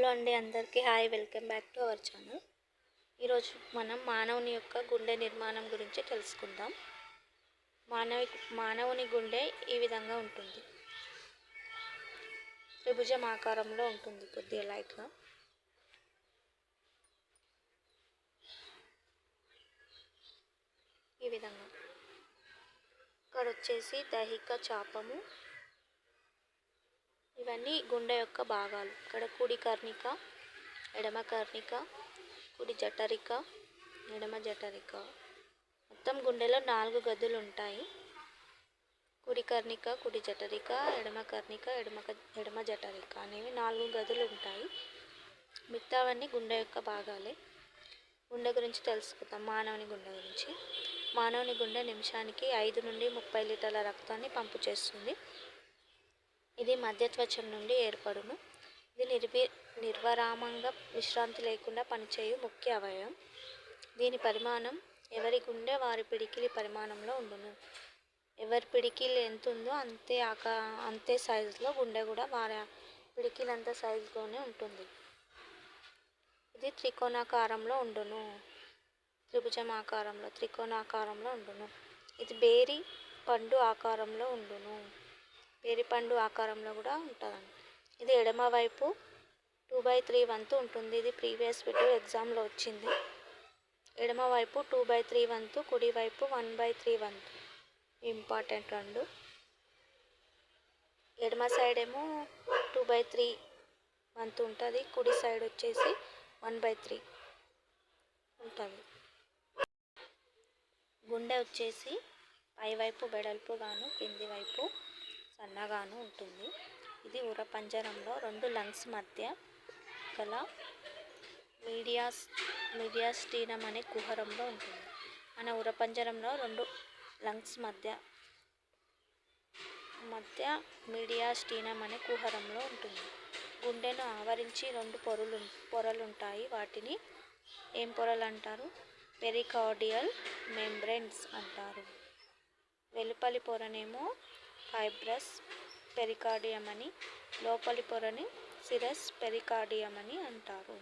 Hello అండి అందరికీ hi welcome back to our channel. ఈరోజు మనం మానవుని యొక్క గుండె నిర్మాణం గురించి తెలుసుకుందాం. మానవి మానవుని గుండె ఈ విధంగా ఉంటుంది. త్రిభుజం ఆకారంలో ఉంటుంది కొద్దిగా లైట్గా. ఈ విధంగా. ఇక్కడ వచ్చేసి దైహిక చాపము. ఇవన్నీ గుండె యొక్క భాగాలు. ఇక్కడ కుడి కర్ణిక ఎడమ కర్ణిక కుడి జఠరిక ఎడమ జఠరిక. మొత్తం గుండెలో నాలుగు గదులు ఉంటాయి. కుడి కర్ణిక కుడి జఠరిక ఎడమ కర్ణిక ఎడమ ఎడమ జఠరిక అనేవి నాలుగు గదులు ఉంటాయి. మిగతావన్నీ గుండె యొక్క భాగాలే. గుండె గురించి తెలుసుకుందాం. మానవుని గుండె గురించి. మానవుని గుండె నిమిషానికి ఐదు నుండి ముప్పై లీటర్ల రక్తాన్ని పంపు చేస్తుంది. ఇది మధ్య త్వచం నుండి ఏర్పడును. ఇది నిర్వి నిర్వరామంగా విశ్రాంతి లేకుండా పనిచేయు ముఖ్య అవయవం. దీని పరిమాణం ఎవరి గుండె వారి పిడికిలి పరిమాణంలో ఉండును. ఎవరి పిడికిలి ఎంత ఉందో అంతే ఆకా అంతే సైజులో గుండె కూడా వారి పిడికిలి అంత సైజులోనే ఉంటుంది. ఇది త్రికోణాకారంలో ఉండును. త్రిభుజం ఆకారంలో త్రికోణాకారంలో ఉండును. ఇది బేరి పండు ఆకారంలో ఉండును. పేరిపండు ఆకారంలో కూడా ఉంటుందండి. ఇది ఎడమ వైపు టూ బై త్రీ వంతు ఉంటుంది. ఇది ప్రీవియస్ వీడియో ఎగ్జామ్లో వచ్చింది. ఎడమ వైపు టూ బై త్రీ వంతు కుడి వైపు వన్ బై త్రీ వంతు. ఇంపార్టెంట్ రెండు. ఎడమ సైడ్ ఏమో టూ బై త్రీ వంతు ఉంటుంది. కుడి సైడ్ వచ్చేసి వన్ బై త్రీ ఉంటుంది. గుండె వచ్చేసి పైవైపు వెడల్పుగాను కింది వైపు సన్నగాను ఉంటుంది. ఇది ఉర పంజరంలో రెండు లంగ్స్ మధ్య గల మీడియాస్ మీడియాస్టీనం అనే కుహరంలో ఉంటుంది. మన ఉర పంజరంలో రెండు లంగ్స్ మధ్య మధ్య మీడియాస్టీనం అనే కుహరంలో ఉంటుంది. గుండెను ఆవరించి రెండు పొరలు పొరలు ఉంటాయి వాటిని ఏం పొరలు అంటారు? పెరికార్డియల్ మెంబ్రెన్స్ అంటారు. వెలుపలి పొరనేమో ఫైబ్రస్ పెరికార్డియం అని లోపలి పొరని సిరస్ పెరికార్డియం అని అంటారు.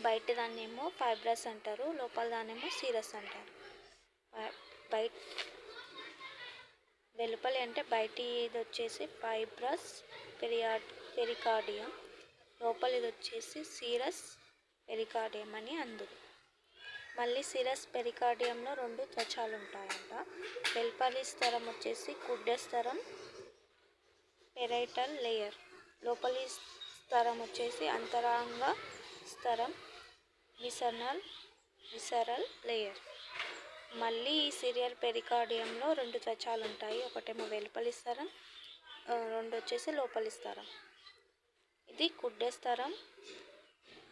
బయట దాన్నేమో ఫైబ్రస్ అంటారు లోపల దాన్నేమో సిరస్ అంటారు. బయట వెలుపలి అంటే బయటి ఇది వచ్చేసి ఫైబ్రస్ పెరియా పెరికార్డియం లోపలిది వచ్చేసి సీరస్ పెరికార్డియం అని అందురు మళ్ళీ సిరస్ పెరికార్డియంలో రెండు త్వచాలు ఉంటాయంట వెల్పలి స్థరం వచ్చేసి కుడ్డె స్థరం పెరైటల్ లేయర్. లోపలి స్థరం వచ్చేసి అంతరాంగ స్థరం విసర్నల్ విసరల్ లేయర్. మళ్ళీ ఈ సిరియల్ పెరికార్డియంలో రెండు త్వచాలు ఉంటాయి ఒకటేమో వెలుపలి స్థరం రెండు వచ్చేసి లోపలి స్థరం ఇది కుడ్డ స్థరం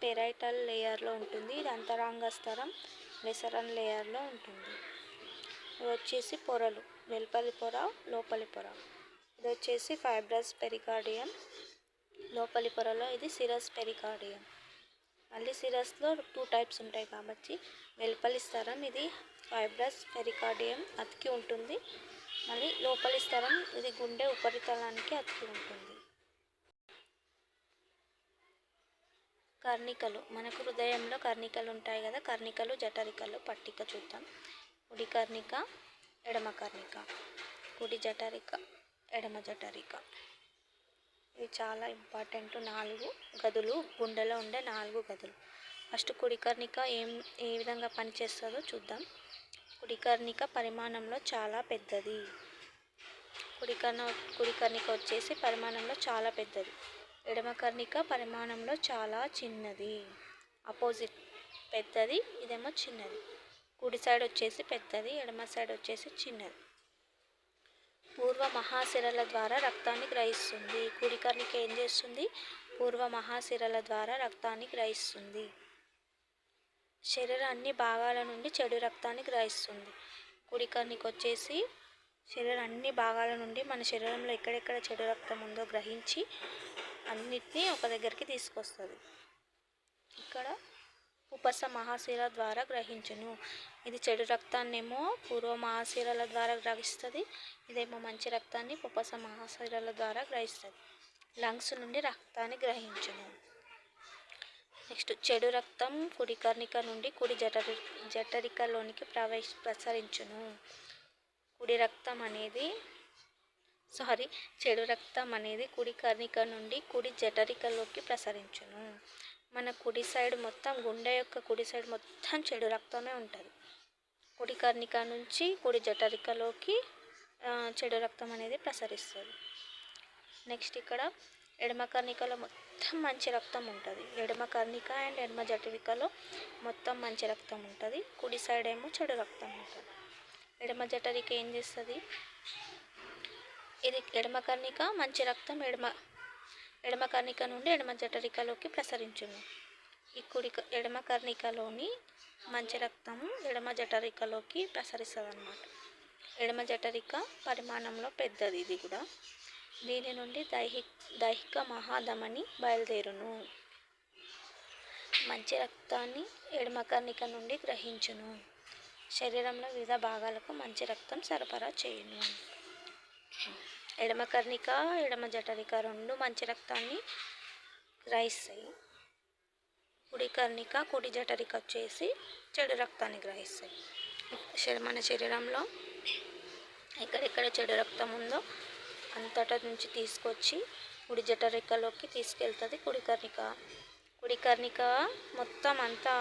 పెరైటల్ లేయర్లో ఉంటుంది. ఇది అంతరాంగ స్తరం వెసరన్ లేయర్లో ఉంటుంది. ఇది వచ్చేసి పొరలు వెలుపలి పొర లోపలి పొర. ఇది వచ్చేసి ఫైబ్రస్ పెరికార్డియం. లోపలి పొరలో ఇది సిరస్ పెరికార్డియం. మళ్ళీ సిరస్లో టూ టైప్స్ ఉంటాయి కాబట్టి వెలుపలి స్థరం ఇది ఫైబ్రస్ పెరికార్డియం అతికి ఉంటుంది. మళ్ళీ లోపలి స్థరం ఇది గుండె ఉపరితలానికి అతికి ఉంటుంది. కర్ణికలు. మనకు హృదయంలో కర్ణికలు ఉంటాయి కదా కర్ణికలు జఠరికలు. పట్టిక చూద్దాం. కుడి కర్ణిక ఎడమ కర్ణిక. కుడి జఠరిక ఎడమ జఠరిక. ఇవి చాలా ఇంపార్టెంట్ నాలుగు గదులు. గుండెలో ఉండే నాలుగు గదులు. ఫస్ట్ కుడి కర్ణిక ఏం ఏ విధంగా పనిచేస్తుందో చూద్దాం. కుడి కర్ణిక పరిమాణంలో చాలా పెద్దది. కుడి కర్ణ కుడి కర్ణిక వచ్చేసి పరిమాణంలో చాలా పెద్దది. ఎడమ కర్ణిక పరిమాణంలో చాలా చిన్నది. అపోజిట్ పెద్దది ఇదేమో చిన్నది. కుడి సైడ్ వచ్చేసి పెద్దది ఎడమ సైడ్ వచ్చేసి చిన్నది. పూర్వ మహాశిరల ద్వారా రక్తాన్ని గ్రహిస్తుంది. కుడి కర్ణిక ఏం చేస్తుంది? పూర్వ మహాశిరల ద్వారా రక్తాన్ని గ్రహిస్తుంది. శరీర అన్ని భాగాల నుండి చెడు రక్తాన్ని గ్రహిస్తుంది. కుడి కర్ణిక వచ్చేసి శరీరం అన్ని భాగాల నుండి మన శరీరంలో ఎక్కడెక్కడ చెడు రక్తం ఉందో గ్రహించి అన్నిటినీ ఒక దగ్గరికి తీసుకొస్తుంది. ఇక్కడ ఉపస మహాశీల ద్వారా గ్రహించును. ఇది చెడు రక్తాన్నేమో పూర్వ మహాశీలల ద్వారా గ్రహిస్తుంది. ఇదేమో మంచి రక్తాన్ని ఉపస మహాశీలల ద్వారా గ్రహిస్తుంది. లంగ్స్ నుండి రక్తాన్ని గ్రహించును. నెక్స్ట్ చెడు రక్తం కుడికర్ణిక నుండి కుడి జఠరి జఠరికలోనికి ప్రవేశ ప్రసరించును. కుడి రక్తం అనేది సారీ చెడు రక్తం అనేది కుడి కర్ణిక నుండి కుడి జఠరికలోకి ప్రసరించును. మన కుడి సైడ్ మొత్తం గుండె యొక్క కుడి సైడ్ మొత్తం చెడు రక్తమే ఉంటుంది. కుడి కర్ణిక నుంచి కుడి జఠరికలోకి చెడు రక్తం అనేది ప్రసరిస్తుంది. నెక్స్ట్ ఇక్కడ ఎడమ కర్ణికలో మొత్తం మంచి రక్తం ఉంటుంది. ఎడమ కర్ణిక అండ్ ఎడమ జఠరికలో మొత్తం మంచి రక్తం ఉంటుంది. కుడి సైడ్ ఏమో చెడు రక్తం ఉంటుంది. ఎడమ జఠరిక ఏం చేస్తుంది? ఇది ఎడమ కర్ణిక మంచి రక్తం ఎడమ ఎడమ కర్ణిక నుండి ఎడమ జఠరికలోకి ప్రసరించును. ఈ కుడి ఎడమ కర్ణికలోని మంచి రక్తము ఎడమ జఠరికలోకి ప్రసరిస్తుంది అన్నమాట ఎడమ జఠరిక పరిమాణంలో పెద్దది ఇది కూడా. దీని నుండి దైహి దైహిక మహాధమని బయలుదేరును. మంచి రక్తాన్ని ఎడమ కర్ణిక నుండి గ్రహించును. శరీరంలో వివిధ భాగాలకు మంచి రక్తం సరఫరా చేయును. ఎడమ కర్ణిక ఎడమ జఠరిక రెండు మంచి రక్తాన్ని గ్రహిస్తాయి. కుడి కర్ణిక కుడి జఠరిక వచ్చేసి చెడు రక్తాన్ని గ్రహిస్తాయి. మన శరీరంలో ఎక్కడెక్కడ చెడు రక్తం ఉందో అంతటా నుంచి తీసుకొచ్చి కుడి జఠరికలోకి తీసుకెళ్తుంది కుడి కర్ణిక కుడి కర్ణిక మొత్తం అంతా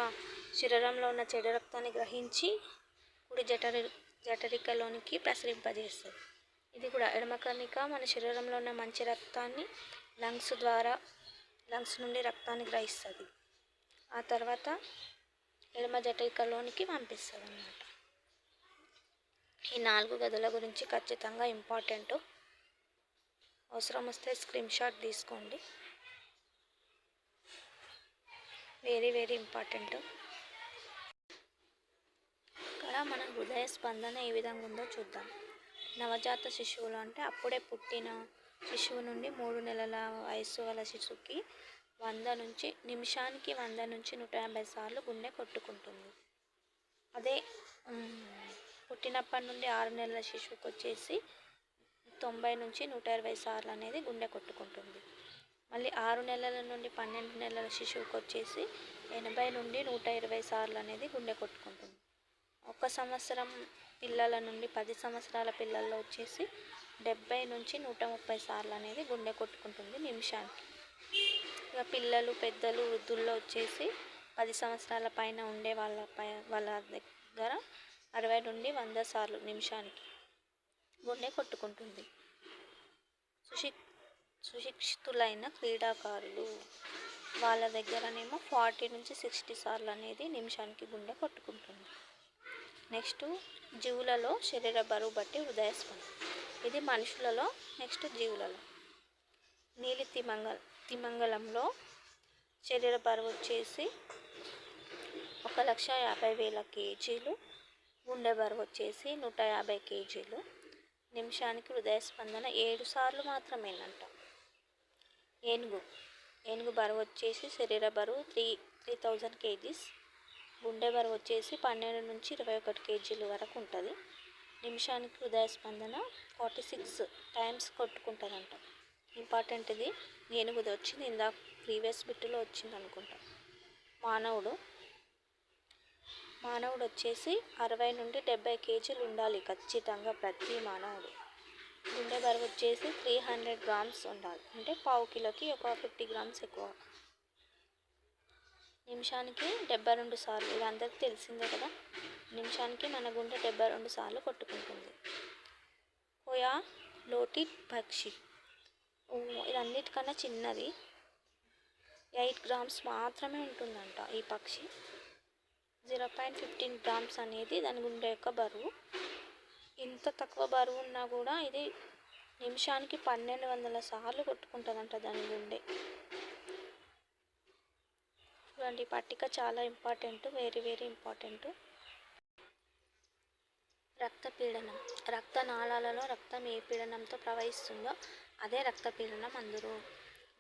శరీరంలో ఉన్న చెడు రక్తాన్ని గ్రహించి కుడి జఠరి జఠరికలోనికి ప్రసరింపజేస్తుంది. ఇది కూడా ఎడమ కర్ణిక మన శరీరంలో ఉన్న మంచి రక్తాన్ని లంగ్స్ ద్వారా లంగ్స్ నుండి రక్తాన్ని గ్రహిస్తుంది. ఆ తర్వాత ఎడమ జటికలోనికి పంపిస్తుంది అన్నమాట ఈ నాలుగు గదుల గురించి ఖచ్చితంగా ఇంపార్టెంట్. అవసరం వస్తే స్క్రీన్ షాట్ తీసుకోండి. Very very important. ఇక్కడ మన హృదయ స్పందన ఏ విధంగా ఉందో చూద్దాం. నవజాత శిశువులు అంటే అప్పుడే పుట్టిన శిశువు నుండి మూడు నెలల వయస్సు గల శిశువుకి వంద నుంచి నిమిషానికి వంద నుంచి నూట యాభై సార్లు గుండె కొట్టుకుంటుంది. అదే పుట్టినప్పటి నుండి ఆరు నెలల శిశువుకి వచ్చేసి తొంభై నుంచి నూట ఇరవై సార్లు అనేది గుండె కొట్టుకుంటుంది. మళ్ళీ ఆరు నెలల నుండి పన్నెండు నెలల శిశువుకి వచ్చేసి ఎనభై నుండి నూట ఇరవై సార్లు అనేది గుండె కొట్టుకుంటుంది. ఒక సంవత్సరం పిల్లల నుండి పది సంవత్సరాల పిల్లల్లో వచ్చేసి డెబ్బై నుంచి నూట ముప్పై సార్లు అనేది గుండె కొట్టుకుంటుంది నిమిషానికి. ఇక పిల్లలు పెద్దలు వృద్ధుల్లో వచ్చేసి పది సంవత్సరాల పైన ఉండే వాళ్ళ పై వాళ్ళ దగ్గర అరవై నుండి వంద సార్లు నిమిషానికి గుండె కొట్టుకుంటుంది. సుశి సుశిక్షితులైన క్రీడాకారులు వాళ్ళ దగ్గరనేమో ఫార్టీ నుంచి సిక్స్టీ సార్లు అనేది నిమిషానికి గుండె కొట్టుకుంటుంది. నెక్స్ట్ జీవులలో శరీర బరువు బట్టి హృదయ స్పందన ఇది మనుషులలో నెక్స్ట్ జీవులలో. నీలి తిమంగల్ తిమంగళంలో శరీర బరువు వచ్చేసి ఒక లక్ష యాభై వేల కేజీలు గుండె బరువు వచ్చేసి నూట యాభై కేజీలు. నిమిషానికి హృదయ స్పందన ఏడు సార్లు మాత్రమేనంట. ఏనుగు ఏనుగు బరువు వచ్చేసి శరీర బరువు త్రీ త్రీ థౌజండ్ కేజీస్. గుండె బరువు వచ్చేసి పన్నెండు నుంచి ఇరవై ఒకటి కేజీల వరకు ఉంటుంది. నిమిషానికి హృదయ స్పందన ఫార్టీ సిక్స్ టైమ్స్ కొట్టుకుంటుందంట. ఇంపార్టెంట్ ఇది. ఏనుగుది వచ్చింది. ఇందాక ప్రీవియస్ బిట్టులో వచ్చింది అనుకుంటా. మానవుడు. మానవుడు వచ్చేసి అరవై నుండి డెబ్బై కేజీలు ఉండాలి ఖచ్చితంగా ప్రతి మానవుడు. గుండె బరువు వచ్చేసి త్రీ హండ్రెడ్ గ్రామ్స్ ఉండాలి. అంటే పావు కిలోకి ఒక ఫిఫ్టీ గ్రామ్స్ ఎక్కువ నిమిషానికి డెబ్బై రెండు సార్లు ఇది అందరికీ తెలిసిందే కదా? నిమిషానికి మన గుండె డెబ్బై రెండు సార్లు కొట్టుకుంటుంది. కోయా లోటి పక్షి. ఇదన్నిటికన్నా ఇది అన్నిటికన్నా చిన్నది. ఎయిట్ గ్రామ్స్ మాత్రమే ఉంటుందంట ఈ పక్షి. జీరో పాయింట్ ఫిఫ్టీన్ గ్రామ్స్ అనేది దాని గుండె యొక్క బరువు. ఇంత తక్కువ బరువు ఉన్నా కూడా ఇది నిమిషానికి పన్నెండు వందల సార్లు కొట్టుకుంటుందంట దాని గుండె. చూడండి పట్టిక చాలా ఇంపార్టెంట్ వెరీ వెరీ ఇంపార్టెంట్ రక్తపీడనం. రక్తనాళాలలో రక్తం ఏ పీడనంతో ప్రవహిస్తుందో అదే రక్తపీడనం అందురు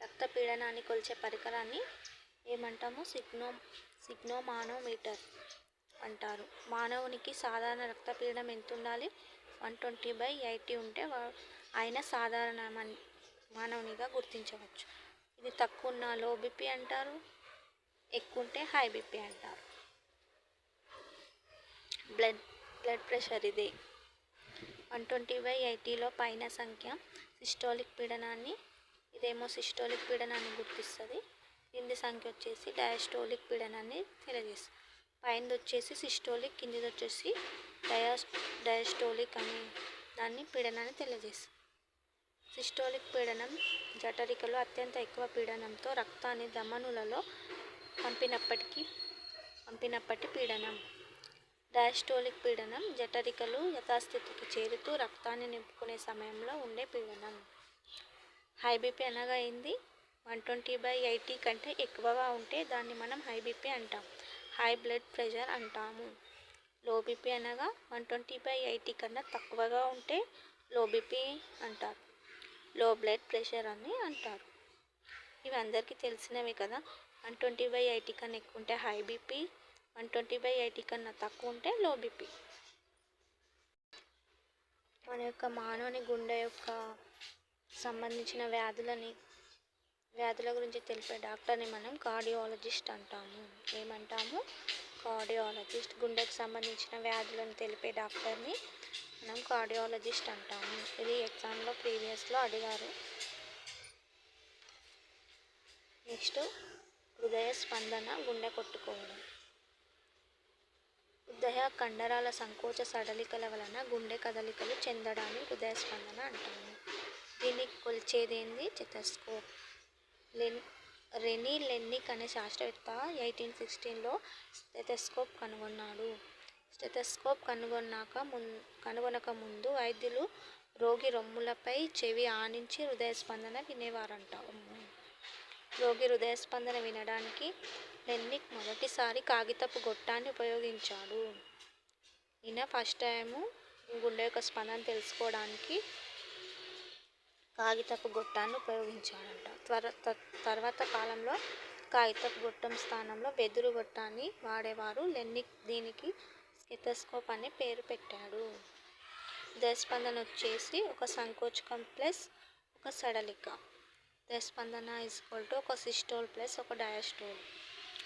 రక్తపీడనాన్ని కొలిచే పరికరాన్ని ఏమంటాము? సిగ్నో సిగ్నోమానోమీటర్ అంటారు. మానవునికి సాధారణ రక్తపీడనం ఎంత ఉండాలి? వన్ ట్వంటీ బై ఎయిటీ ఉంటే ఆయన సాధారణ మానవునిగా గుర్తించవచ్చు. ఇది తక్కువ ఉన్న లో బీపీ అంటారు. ఎక్కువ ఉంటే హై బీపీ అంటారు. బ్లడ్ బ్లడ్ ప్రెషర్ ఇది. వన్ ట్వంటీ బై ఎయిటీలో పైన సంఖ్య సిస్టోలిక్ పీడనాన్ని ఇదేమో సిస్టోలిక్ పీడనాన్ని గుర్తిస్తుంది. కింది సంఖ్య వచ్చేసి డయాస్టోలిక్ పీడనాన్ని తెలియజేస్తుంది. పైనది వచ్చేసి సిస్టోలిక్ కిందిది వచ్చేసి డయాస్ డయాస్టోలిక్ అనే దాన్ని పీడనాన్ని తెలియజేస్తుంది. సిస్టోలిక్ పీడనం జఠరికలో అత్యంత ఎక్కువ పీడనంతో రక్తాన్ని ధమనులలో పంపినప్పటికీ పంపినప్పటి పీడనం. డయాస్టోలిక్ పీడనం జఠరికలు యథాస్థితికి చేరుతూ రక్తాన్ని నింపుకునే సమయంలో ఉండే పీడనం. హై బీపీ అనగా ఏంది? వన్ ట్వంటీ బై ఎయిటీ కంటే ఎక్కువగా ఉంటే దాన్ని మనం హై బీపీ అంటాం. హై బ్లడ్ ప్రెషర్ అంటాము. లో బీపీ అనగా వన్ ట్వంటీ బై ఎయిటీ కన్నా తక్కువగా ఉంటే లో బీపీ అంటారు. లో బ్లడ్ ప్రెషర్ అని అంటారు. ఇవి అందరికీ తెలిసినవే కదా. వన్ ట్వంటీ బై ఎయిటీ కన్నా ఎక్కువ ఉంటే high BP one twenty by eighty కన్నా తక్కువ ఉంటే లో బీపీ. మన యొక్క మానవుని గుండె యొక్క సంబంధించిన వ్యాధులని వ్యాధుల గురించి తెలిపే డాక్టర్ని మనం కార్డియాలజిస్ట్ అంటాము. ఏమంటాము? కార్డియాలజిస్ట్. గుండెకు సంబంధించిన వ్యాధులను తెలిపే డాక్టర్ని మనం కార్డియాలజిస్ట్ అంటాము. ఇది ఎగ్జామ్లో ప్రీవియస్లో అడిగారు. నెక్స్ట్ హృదయ స్పందన గుండె కొట్టుకోవడం. హృదయ కండరాల సంకోచ సడలికల వలన గుండె కదలికలు చెందడాన్ని హృదయ స్పందన అంటాము. దీన్ని కొలిచేదేంది? చెతస్కోప్ లెన్ రెనీ లెన్నిక్ అనే శాస్త్రవేత్త ఎయిటీన్ సిక్స్టీన్లో స్టెథెస్కోప్ కనుగొన్నాడు. స్టెథెస్కోప్ కనుగొన్నాక ముం కనుగొనక ముందు వైద్యులు రోగి రొమ్ములపై చెవి ఆనించి హృదయ స్పందన వినేవారంట. రోగి హృదయ స్పందన వినడానికి లెన్నిక్ మొదటిసారి కాగితపు గొట్టాన్ని ఉపయోగించాడు. ఈయన ఫస్ట్ టైము గుండె యొక్క స్పందన తెలుసుకోవడానికి కాగితపు గొట్టాన్ని ఉపయోగించాడంట. త్వర తర్వాత కాలంలో కాగితపు గొట్టం స్థానంలో వెదురు గొట్టాన్ని వాడేవారు. లెన్నిక్ దీనికి స్టెథోస్కోప్ అనే పేరు పెట్టాడు. దయస్పందన వచ్చేసి ఒక సంకోచకం ప్లస్ ఒక సడలిక. దస్పందన ఈజ్వల్ టు ఒక సిస్టోల్ ప్లస్ ఒక డయాస్టోల్.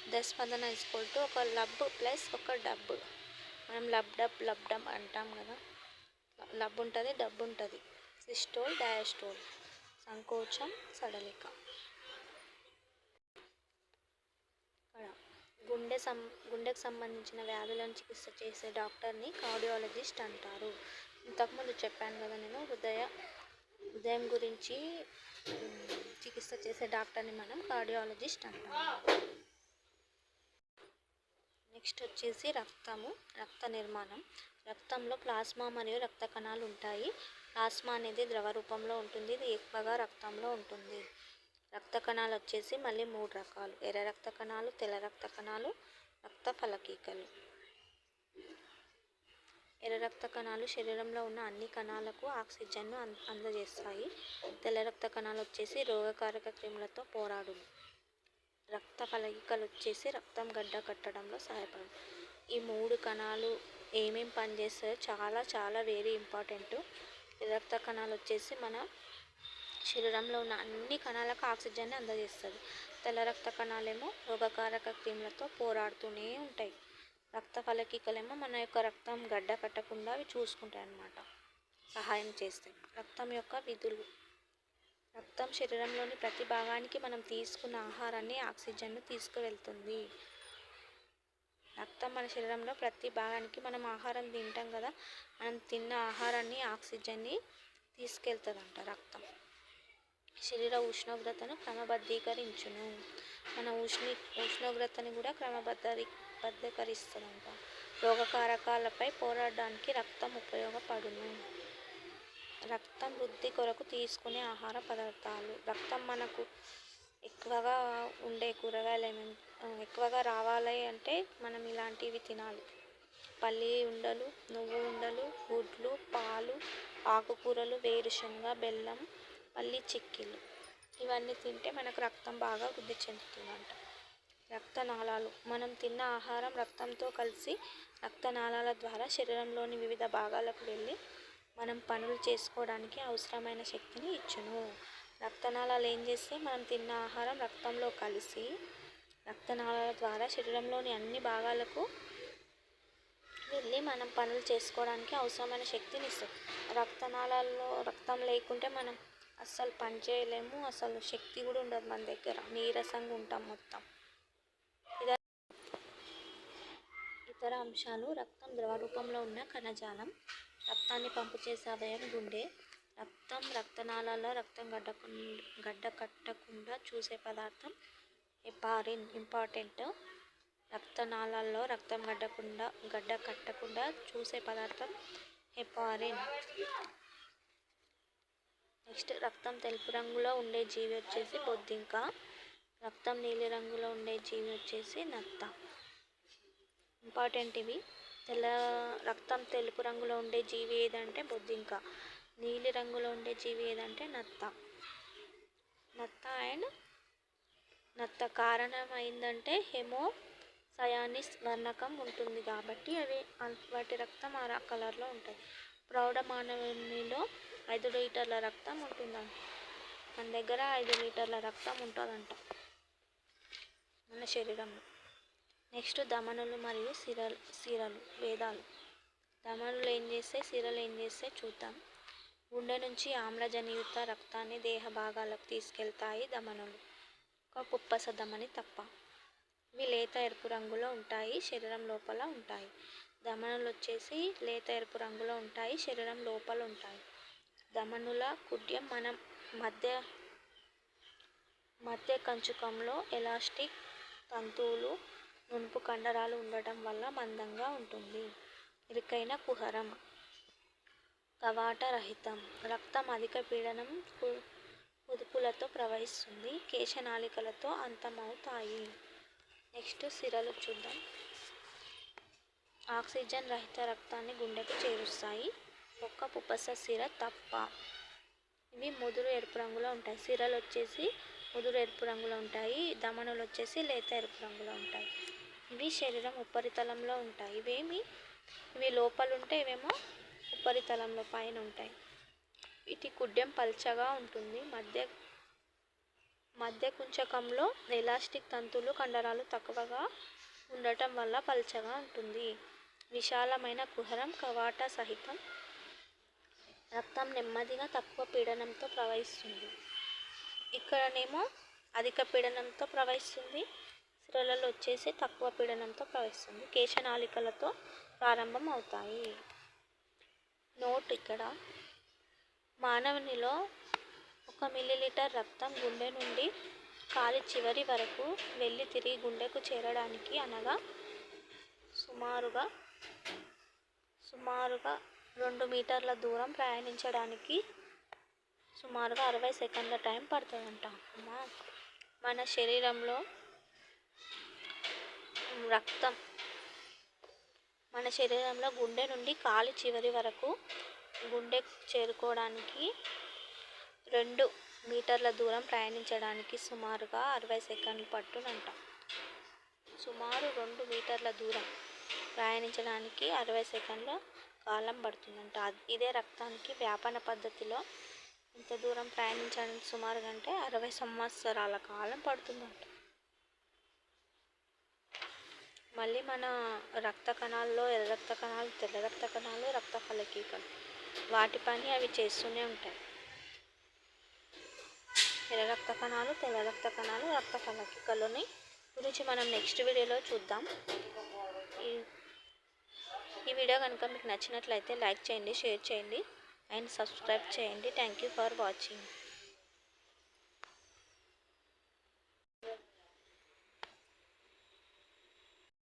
దస్పందన ఈజ్వల్ టు ఒక లబ్ ప్లస్ ఒక డబ్. మనం లబ్ డబ్ లబ్ డబ్ అంటాం కదా. లబ్ ఉంటుంది డబ్ ఉంటుంది. Systole diastole. సంకోచం సడలిక. గుండె సం గుండెకు సంబంధించిన వ్యాధులను చికిత్స చేసే డాక్టర్ని కార్డియాలజిస్ట్ అంటారు. ఇంతకుముందు చెప్పాను కదా నేను హృదయ హృదయం గురించి చికిత్స చేసే డాక్టర్ని మనం కార్డియాలజిస్ట్ అంటాము నెక్స్ట్ వచ్చేసి రక్తము రక్త నిర్మాణం. రక్తంలో ప్లాస్మా మరియు రక్త కణాలు ఉంటాయి. ప్లాస్మా అనేది ద్రవ రూపంలో ఉంటుంది. ఇది ఎక్కువగా రక్తంలో ఉంటుంది. రక్త కణాలు వచ్చేసి మళ్ళీ మూడు రకాలు. ఎర్ర రక్త కణాలు తెల్ల రక్త కణాలు రక్త ఫలకీకలు. ఎర్ర రక్త కణాలు శరీరంలో ఉన్న అన్ని కణాలకు ఆక్సిజన్ను అంద అందజేస్తాయి. తెల్ల రక్త కణాలు వచ్చేసి రోగకారక క్రిములతో పోరాడును. రక్త ఫలకికలు వచ్చేసి రక్తం గడ్డ కట్టడంలో సహాయపడు ఈ మూడు కణాలు ఏమేమి పనిచేస్తాయో చాలా చాలా వెరీ ఇంపార్టెంట్. రక్త కణాలు వచ్చేసి మన శరీరంలో ఉన్న అన్ని కణాలకు ఆక్సిజన్ని అందజేస్తుంది. తెల్ల రక్త కణాలేమో రోగకారక క్రిములతో పోరాడుతూనే ఉంటాయి. రక్త కలకికలేమో మన యొక్క రక్తం గడ్డ కట్టకుండా అవి చూసుకుంటాయి అన్నమాట సహాయం చేస్తాయి. రక్తం యొక్క విధులు. రక్తం శరీరంలోని ప్రతి భాగానికి మనం తీసుకున్న ఆహారాన్ని ఆక్సిజన్ను తీసుకువెళ్తుంది. రక్తం మన శరీరంలో ప్రతి భాగానికి మనం ఆహారం తింటాం కదా మనం తిన్న ఆహారాన్ని ఆక్సిజన్ని తీసుకెళ్తుందంట రక్తం. శరీర ఉష్ణోగ్రతను క్రమబద్ధీకరించును. మన ఉష్ణి ఉష్ణోగ్రతని కూడా క్రమబద్ధీ బద్ధీకరిస్తుందంట రోగకారకాలపై పోరాడడానికి రక్తం ఉపయోగపడును. రక్తం వృద్ధి కొరకు తీసుకునే ఆహార పదార్థాలు. రక్తం మనకు ఎక్కువగా ఉండే కూరగాయలు ఏమేమి ఎక్కువగా రావాలి అంటే మనం ఇలాంటివి తినాలి. పల్లి ఉండలు నువ్వు ఉండలు గుడ్లు పాలు ఆకుకూరలు వేరుశనగ బెల్లం పల్లి చిక్కిలు. ఇవన్నీ తింటే మనకు రక్తం బాగా వృద్ధి చెందుతుందంట. రక్తనాళాలు. మనం తిన్న ఆహారం రక్తంతో కలిసి రక్తనాళాల ద్వారా శరీరంలోని వివిధ భాగాలకు వెళ్ళి మనం పనులు చేసుకోవడానికి అవసరమైన శక్తిని ఇచ్చును. రక్తనాళాలు ఏం చేస్తే మనం తిన్న ఆహారం రక్తంలో కలిసి రక్తనాళాల ద్వారా శరీరంలోని అన్ని భాగాలకు వెళ్ళి మనం పనులు చేసుకోవడానికి అవసరమైన శక్తిని ఇస్తుంది రక్తనాళాల్లో రక్తం లేకుంటే మనం అస్సలు పని చేయలేము అసలు శక్తి కూడా ఉండదు మన దగ్గర. నీరసంగా ఉంటాం మొత్తం ఇద ఇతర అంశాలు రక్తం ద్రవ రూపంలో ఉన్న కణజాలం రక్తాన్ని పంపు చేసే అవయం గుండె. రక్తం రక్తనాళాల్లో రక్తం గడ్డకు గడ్డ కట్టకుండా చూసే పదార్థం హెపారిన్ ఇంపార్టెంట్. రక్తనాళాల్లో రక్తం గడ్డకుండా గడ్డ కట్టకుండా చూసే పదార్థం హెపారిన్. నెక్స్ట్ రక్తం తెలుపు రంగులో ఉండే జీవి వచ్చేసి బొద్దింక. రక్తం నీలి రంగులో ఉండే జీవి వచ్చేసి నత్త. ఇంపార్టెంట్ ఇవి. తెల్ల రక్తం తెలుపు రంగులో ఉండే జీవి ఏదంటే బొద్దింక. నీలి రంగులో ఉండే జీవి ఏదంటే నత్త. నత్త అండ్ నత్త కారణం అయిందంటే హెమో సయానిస్ వర్ణకం ఉంటుంది కాబట్టి అవి వాటి రక్తం ఆ కలర్లో ఉంటుంది ప్రౌఢ మానవునిలో ఐదు లీటర్ల రక్తం ఉంటుందంట. మన దగ్గర ఐదు లీటర్ల రక్తం ఉంటుందంట. మన శరీరంలో. నెక్స్ట్ దమనులు మరియు సిరలు సిరలు వేదాలు. దమనులు ఏం చేస్తే సిరలు ఏం చేస్తే చూద్దాం. గుండె నుంచి ఆమ్లజనియుత రక్తాన్ని దేహ భాగాలకు తీసుకెళ్తాయి దమనులు. ఒక పుప్పస దమని తప్ప. ఇవి లేత ఎరుపు రంగులో ఉంటాయి శరీరం లోపల ఉంటాయి. దమనులు వచ్చేసి లేత ఎరుపు రంగులో ఉంటాయి శరీరం లోపల ఉంటాయి. దమనుల కుడ్యం మనం మధ్య మధ్య కంచుకంలో ఎలాస్టిక్ తంతువులు నునుపు కండరాలు ఉండటం వల్ల మందంగా ఉంటుంది. ఇరుకైన కుహరం. కవాట రహితం రక్తం అధిక పీడనం కుదుపులతో ప్రవహిస్తుంది. కేశనాళికలతో అంతమవుతాయి. నెక్స్ట్ సిరలు చూద్దాం. ఆక్సిజన్ రహిత రక్తాన్ని గుండెకు చేరుస్తాయి. ఒక్క పుప్పస సిర తప్ప. ఇవి ముదురు ఎరుపు రంగులో ఉంటాయి. సిరలు వచ్చేసి ముదురు ఎరుపు రంగులో ఉంటాయి. దమనులు వచ్చేసి లేత ఎరుపు రంగులో ఉంటాయి. ఇవి శరీరం ఉపరితలంలో ఉంటాయి. ఇవేమి? ఇవి లోపల ఉంటే ఇవేమో ఉపరితలంలో పైన ఉంటాయి. వీటి గుడ్డెం పల్చగా ఉంటుంది. మధ్య మధ్య కుంచకంలో ఎలాస్టిక్ తంతులు కండరాలు తక్కువగా ఉండటం వల్ల పల్చగా ఉంటుంది. విశాలమైన కుహరం కవాట సహితం రక్తం నెమ్మదిగా తక్కువ పీడనంతో ప్రవహిస్తుంది. ఇక్కడనేమో అధిక పీడనంతో ప్రవహిస్తుంది. స్త్రీలలో వచ్చేసి తక్కువ పీడనంతో ప్రవహిస్తుంది. కేశనాళికలతో ప్రారంభం అవుతాయి. నోట్ ఇక్కడ. మానవునిలో ఒక మిల్లీలీటర్ రక్తం గుండె నుండి కాలి చివరి వరకు వెళ్ళి తిరిగి గుండెకు చేరడానికి అనగా సుమారుగా సుమారుగా రెండు మీటర్ల దూరం ప్రయాణించడానికి సుమారుగా అరవై సెకండ్ల టైం పడుతుందంట మన శరీరంలో రక్తం మన శరీరంలో గుండె నుండి కాలి చివరి వరకు గుండె చేరుకోవడానికి రెండు మీటర్ల దూరం ప్రయాణించడానికి సుమారుగా అరవై సెకండ్లు పట్టునంట. సుమారు రెండు మీటర్ల దూరం ప్రయాణించడానికి అరవై సెకండ్ల కాలం పడుతుందంట. ఇదే రక్తానికి వ్యాపన పద్ధతిలో ఇంత దూరం ప్రయాణించడానికి సుమారుగా అంటే అరవై సంవత్సరాల కాలం పడుతుందంట. మళ్ళీ మన రక్త కణాల్లో ఎర్ర రక్త కణాలు తెల్ల రక్త కణాలు రక్త ఫలకీకలు వాటి పని అవి చేస్తూనే ఉంటాయి. ఎర్ర రక్త కణాలు తెల్ల రక్త కణాలు రక్త ఫలకికలని గురించి మనం నెక్స్ట్ వీడియోలో చూద్దాం. ఈ ఈ వీడియో కనుక మీకు నచ్చినట్లయితే లైక్ చేయండి షేర్ చేయండి అండ్ సబ్స్క్రైబ్ చేయండి. Thank you for watching.